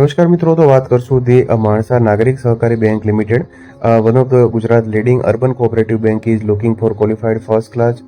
નમસ્કાર મિત્રો તો વાત કરશું the Mansa Nagarik Sahakari bank limited one of Gujarat Gujarat urban urban bank is is looking for qualified first class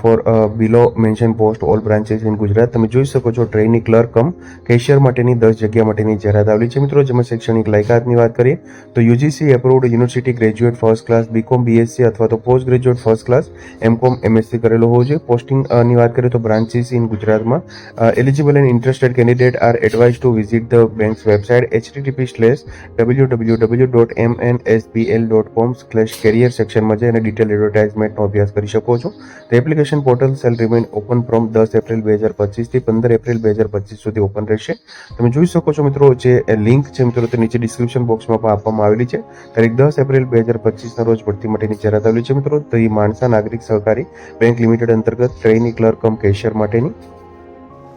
for below mention post all branches in Gujarat તમે જોઈ શકો છો trainee clerk cum cashier માટેની દસ જગ્યા માટેની જાહેરાત આવેલી છે. મિત્રો, જેમાં શૈક્ષણિક લાયકાતની વાત કરીએ, તો UGC approved university graduate first class BCom BSc અથવા તો post graduate first class MCom MSc કરેલો હોવો જોઈએ. પોસ્ટિંગની વાત કરીએ તો બ્રાન્ચીસ ઇન ગુજરાતમાં eligible and interested candidate are advise to visit the bank's website HTTP slash W W W dot M N S B L dot com slash career સેક્શનમાં જઈ અને ડિટેલ એડવર્ટાઇઝમેન્ટનો અભ્યાસ કરી શકો છો. તો application portal shall remain open from દસ એપ્રિલ બે હજાર પચીસથી પંદર એપ્રિલ બે હજાર પચીસ સુધી ઓપન રહેશે. તમે જોઈ શકો છો મિત્રો, જે લિંક છે મિત્રો, તે નીચે ડિસ્ક્રિપ્શન બોક્સમાં પણ આપવામાં આવેલી છે. તારીખ દસ એપ્રિલ બે હજાર પચીસના રોજ ભરતી માટેની જાહેરાત આવેલી છે મિત્રો. તો એ માણસા નાગરિક સહકારી બેંક લિમિટેડ અંતર્ગત ટ્રેની ક્લર્ક કમ કેશિયર માટેની